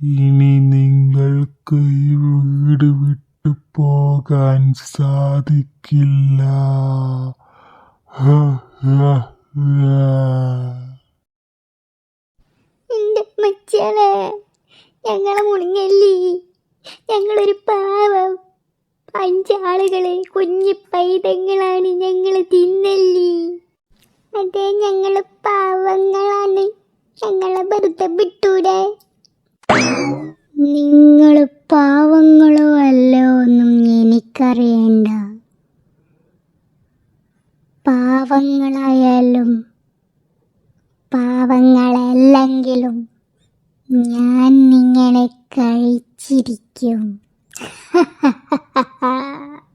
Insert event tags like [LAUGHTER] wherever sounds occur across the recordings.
ഇനി നിങ്ങൾക്ക് ഈ വീട് വിട്ടു പോകാൻ സാധിക്കില്ല. മച്ചാനെ ഞങ്ങളെ മുണിങ്ങല്ലി ഞങ്ങളൊരു പാവം. അഞ്ചാളുകളെ കുഞ്ഞു പൈതങ്ങളാണ് ഞങ്ങൾ തിന്നല്ലി? അതെ ഞങ്ങൾ പാവങ്ങളാണ്. ഞങ്ങളെ വെറുതെ വിട്ടൂടെ? നിങ്ങൾ പാവങ്ങളോ അല്ലോ ഒന്നും എനിക്കറിയണ്ട. പാവങ്ങളായാലും പാവങ്ങളല്ലെങ്കിലും ഞാൻ നിങ്ങളെ കഴിച്ചിരിക്കും. [LAUGHS]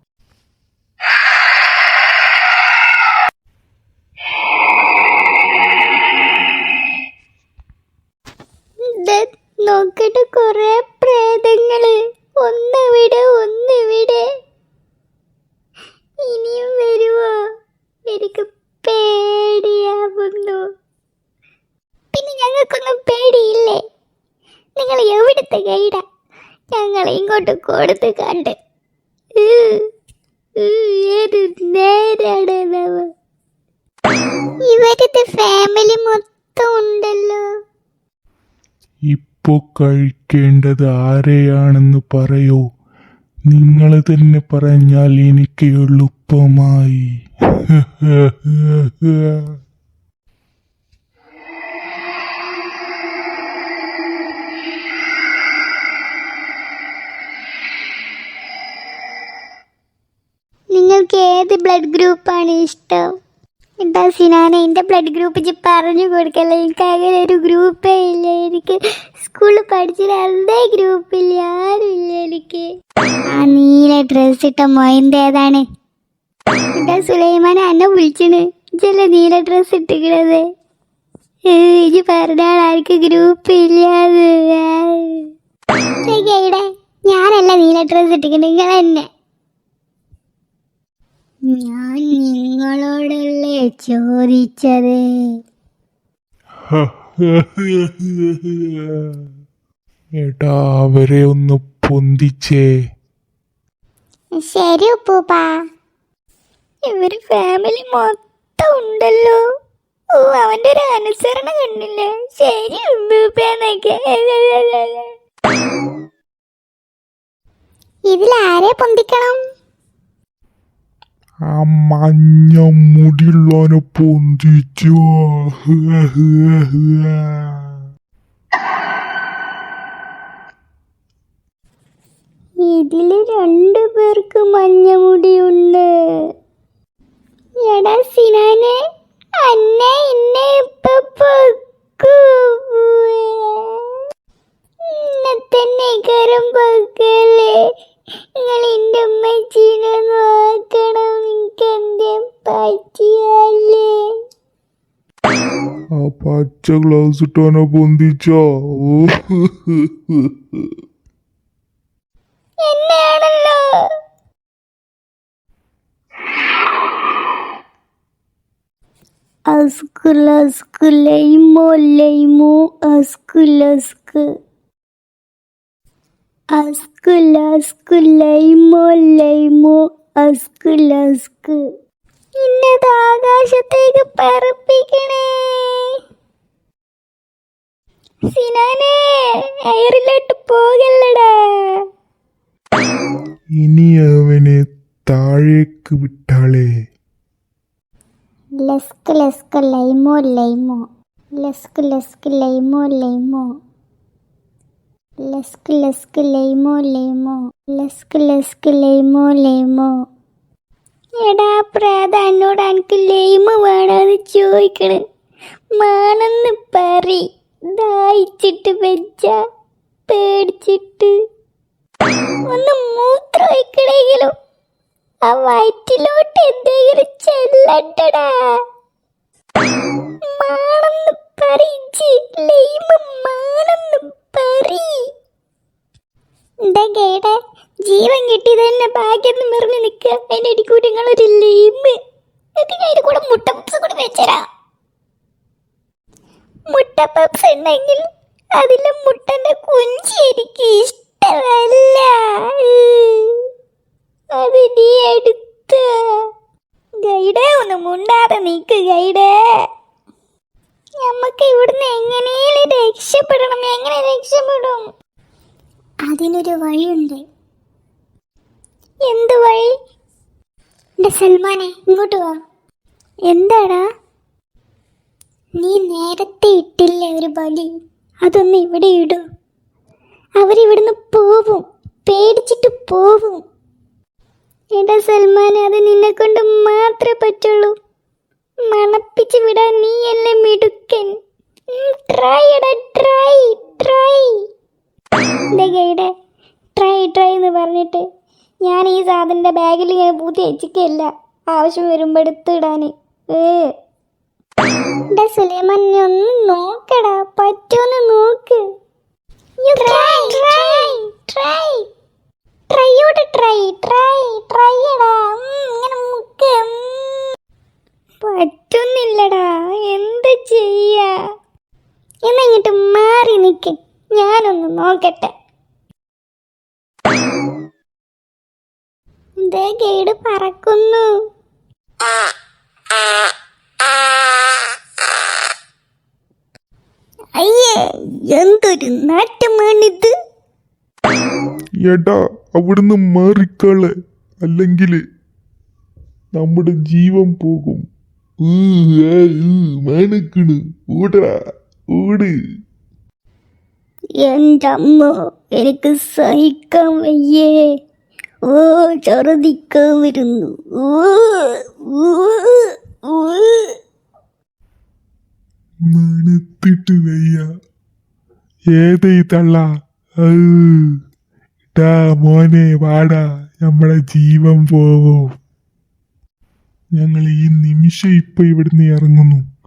കൊറേ പ്രേതങ്ങൾ. ഒന്നിവിടെ ഒന്നിവിടെ ഇനിയും വരുമോ എനിക്ക് പേടിയാവുന്നു. പിന്നെ ഞങ്ങൾക്കൊന്നും പേടിയില്ലേ? നിങ്ങൾ എവിടുത്തെ ഗൈഡാ? ഞങ്ങൾ ഇങ്ങോട്ട് കൊടുത്ത് കണ്ട്. ഏത്. ഇവരുടെ ഫാമിലി മൊത്തം ഉണ്ടല്ലോ. ഇപ്പോ കഴിക്കേണ്ടത് ആരെയാണെന്ന് പറയൂ. നിങ്ങൾ തന്നെ പറഞ്ഞാൽ എനിക്ക് എളുപ്പമായി നിങ്ങൾക്ക് ഏത് ബ്ലഡ് ഗ്രൂപ്പാണ് ഇഷ്ടം? എന്താ സിനാന എന്റെ ബ്ലഡ് ഗ്രൂപ്പ് ഇജ്ജ് പറഞ്ഞു കൊടുക്കല്ല? എനിക്ക് അങ്ങനെ ഒരു ഗ്രൂപ്പേ ഇല്ല. എനിക്ക് സ്കൂളിൽ പഠിച്ചിട്ട് അതേ ഗ്രൂപ്പില്ല ആരും ഇല്ല എനിക്ക്. ആ നീല ഡ്രസ് ഇട്ട മൊയന്റെ ഏതാണ്? എന്താ സുലൈമാൻ എന്നെ വിളിച്ചിന്? ഇജ്ജല്ലേ നീല ഡ്രസ് ഇട്ടിക്കണത്? ഇജ് പറഞ്ഞാൽ ആർക്ക് ഗ്രൂപ്പ് ഇല്ലാതെ ഞാനല്ല നീല ഡ്രസ് ഇട്ടിക്കണ നിങ്ങൾ തന്നെ ഞാൻ നിങ്ങളോടല്ലേ ചോദിച്ചത്? ഏട്ടാ അവരെ ഒന്ന് പൊന്തിച്ചേ. ശരി ഉപ്പൂപ്പ. ഇവർ ഫാമിലി മൊത്തം ഉണ്ടല്ലോ. ഓ അവന്റെ ഒരു അനുസരണ കണ്ടില്ലേ? ശരി ഉപ്പൂപ്പന്നൊക്കെ. ഇതിലാരെ പൊന്തിക്കണം? ആ മഞ്ഞ മുടിയുള്ളവനെ പൊന്തിച്ചു. ഇതിൽ രണ്ടു പേർക്ക് മഞ്ഞമുടിയുണ്ട് എടാ സിനാനെ അന്നെ ഇന്നെ ഇപ്പൊ ഇന്നത്തെ ഇന്നെ തന്നെ കരം പൊക്കല്ലേ? നിങ്ങൾ എന്റെ ഉമ്മച്ചീനെ നോക്കണം. എനിക്ക് എന്തേ പറ്റിയല്ലേ ആ പച്ച ഗ്ലൗസ് ഇട്ടോനെ പൊന്തിച്ചോ? എന്നെയാണല്ലോ. അസ്കു ലൈമോ ലൈമോ അസ്കുൽ അസ്ക്. അസ്കുൽ അസ്കു ലൈമോ ലൈമോ അസ്ക് ഇന്നത് ആകാശത്തേക്ക് പറപ്പിക്കണേ. സിനാനെ എയറിലോട്ട് പോകല്ലടാ. ഇനി അവനെ താഴേക്ക് വിട്ടാളേ. ലസ്ക് ലസ്ക് ലൈമോ ലൈമോ. ലസ്ക് ലസ്ക് ലൈമോ ലൈമോ. ലസ്ക് ലസ്ക് ലൈമോ ലൈമോ ലസ്ക് ലസ്ക് ലൈമോ ലൈമോ. എടാ പ്രാത എന്നോട് എനിക്ക് ലൈമ് വേണമെന്ന് ചോദിക്കണ്. മാണെന്ന് പറി ദാഹിച്ചിട്ട് വെച്ച പേടിച്ചിട്ട്. ഒന്ന് മൂത്രം ഒഴിക്കണെങ്കിലും ആ വയറ്റിലോട്ട് എന്തെങ്കിലും ചെല്ലട്ടടാ. മാണെന്ന് പറിച്ച് ലൈമ് മാണെന്ന് പറി എന്താ ജീവൻ കിട്ടിയത് തന്നെ ബാഗ്യം മെറിഞ്ഞ് നിൽക്കുക അതിന്റെ അടിക്കൂടി നിങ്ങളൊരു ലൈമ് അതിന് അതിന്റെ കൂടെ മുട്ട പപ്സ് കൂടെ വെച്ചരാ മുട്ട പപ്സ് ഉണ്ടെങ്കിൽ അതിലെ മുട്ടന്റെ കുഞ്ചി എനിക്ക് ഇഷ്ടമല്ല. അത് നീ എടുത്ത. ഗൈഡേ ഒന്ന് മുണ്ടാതെ നീക്ക് ഗൈഡേ. നമുക്ക് ഇവിടുന്ന് എങ്ങനെയും രക്ഷപ്പെടണം. എങ്ങനെ രക്ഷപ്പെടും? അതിനൊരു വഴിയുണ്ട്. എന്ത് വഴി? എന്റെ സൽമാനെ ഇങ്ങോട്ട് വാ. എന്താടാ? നീ നേരത്തെ ഇട്ടില്ലേ ഒരു ബലി? അതൊന്ന് ഇവിടെ ഇടൂ. അവരിവിടുന്ന് പോവും. പേടിച്ചിട്ട് പോവും. എടാ സൽമാനെ അത് നിന്നെ കൊണ്ട് മാത്രമേ പറ്റുള്ളൂ. മണപ്പിച്ച് വിടാൻ നീ എന്നെ മിടുക്കൻ. Try try try guide try try എന്ന് പറഞ്ഞിട്ട് ഞാൻ ഈ സാധനന്റെ ബാഗിൽ ഇങ്ങനെ പൂത്തി വെച്ചിട്ടില്ല ആവശ്യം വരുമ്പോൾ എടുത്തിടാൻ ഏ. സുലൈമാൻ ഒന്ന് നോക്കടാ. പറ്റുമെന്ന് നോക്ക് ട്രൈ ട്രൈ ട്രൈ ട്രൈയോട് ട്രൈ ട്രൈ ട്രൈ എടാ ഉം, ഇങ്ങനെ മുക്ക് ഉം. പറ്റുന്നില്ലടാ എന്ത് ചെയ്യാ എന്നാ ഇങ്ങോട്ട് മാറി നിക്ക് ഞാനൊന്ന് നോക്കട്ടെ ദേ ഗൈഡ് പറക്കുന്നു. അയ്യേ എന്തൊരു നാട്ടമാണിത് എടാ അവിടുന്ന് മാറിക്കളെ. അല്ലെങ്കിൽ നമ്മുടെ ജീവൻ പോകും. ഊ, ആ, ഊ, മണക്കണ് ഓടടാ ഓട്. എന്റെ അമ്മ എനിക്ക് സഹിക്കാൻ വയ്യേ. ഓ ഛർദിക്കാൻ വരുന്നു. മണത്തിട്ട് വയ്യ. ഏതൈ തള്ള. ടാ മോനെ വാടാ. നമ്മളെ ജീവൻ പോവും ഞങ്ങൾ ഈ നിമിഷം ഇപ്പൊ ഇവിടുന്ന് ഇറങ്ങുന്നു.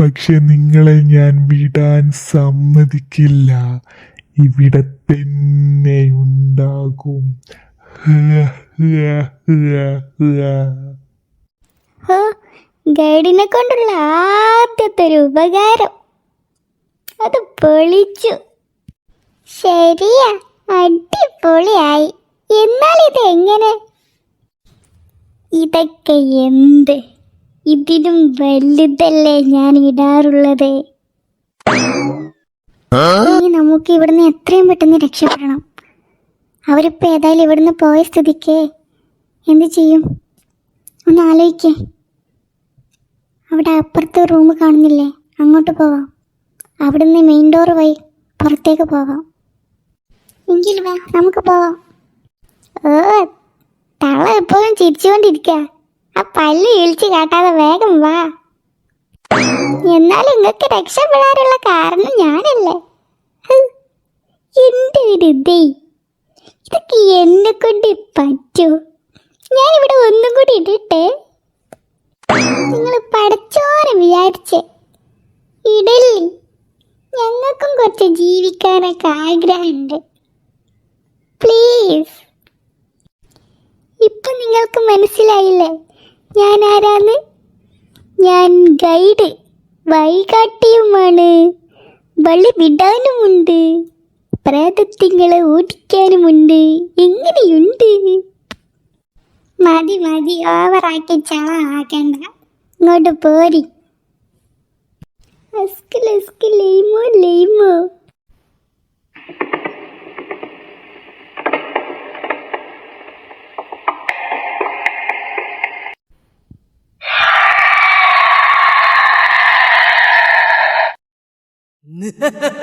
പക്ഷെ നിങ്ങളെ ഞാൻ വിടാൻ സമ്മതിക്കില്ല. ഇവിടെ തന്നെ ഉണ്ടാകും. ഗൈഡിനെ കൊണ്ടുള്ള ആദ്യത്തെ ഒരു ഉപകാരം. അത് പൊളിച്ചു. ശരിയാ അടിപൊളിയായി. എന്നാൽ ഇതെങ്ങനെ? ഇതൊക്കെ എന്ത്? ഇതിനും വലുതല്ലേ ഞാൻ ഇടാറുള്ളത്? ഇനി നമുക്ക് ഇവിടുന്ന് എത്രയും പെട്ടെന്ന് രക്ഷപ്പെടണം. അവരിപ്പോ ഏതായാലും ഇവിടുന്ന് പോയ സ്ഥിതിക്ക് എന്ത് ചെയ്യും? ഒന്ന് ആലോചിക്കേ അവിടെ അപ്പുറത്തെ റൂം കാണുന്നില്ലേ? അങ്ങോട്ട് പോവാം. അവിടുന്ന് മെയിൻ ഡോർ വഴി പുറത്തേക്ക് പോവാം. എങ്കിൽ വേ നമുക്ക് പോവാം. ഓ തള എപ്പോഴും ചിരിച്ചുകൊണ്ടിരിക്ക. ആ പല്ല് ഇളിച്ച് കാട്ടാതെ വേഗം വാ. എന്നാലും നിങ്ങൾക്ക് രക്ഷപ്പെടാനുള്ള കാരണം ഞാനല്ലേ. എന്റെ ഒരു ഇതൊക്കെ എന്നെ കൊണ്ട് പറ്റൂ. ഞാനിവിടെ ഒന്നും കൂടി ഇടട്ടെ നിങ്ങൾ പഠിച്ചോരെ വിചാരിച്ച്. ഇടല്ലേ ഞങ്ങൾക്കും കുറച്ച് ജീവിക്കാനൊക്കെ ആഗ്രഹമുണ്ട്. പ്ലീസ് ഇപ്പൊ നിങ്ങൾക്ക് മനസ്സിലായില്ലേ? ഞാൻ ആരാന്ന് ഞാൻ ഗൈഡ് വഴികാട്ടിയുമാണ്. വള്ളി വിടാനുമുണ്ട്. പ്രേതത്തിങ്ങളെ ഓടിക്കാനുമുണ്ട്. എങ്ങനെയുണ്ട്? മതി മതി. ഓവറാക്കി ചള ആക്കണ്ട. ഇങ്ങോട്ട് പോരി. Ha ലെയ്മോ ലെയ്മോ. [LAUGHS]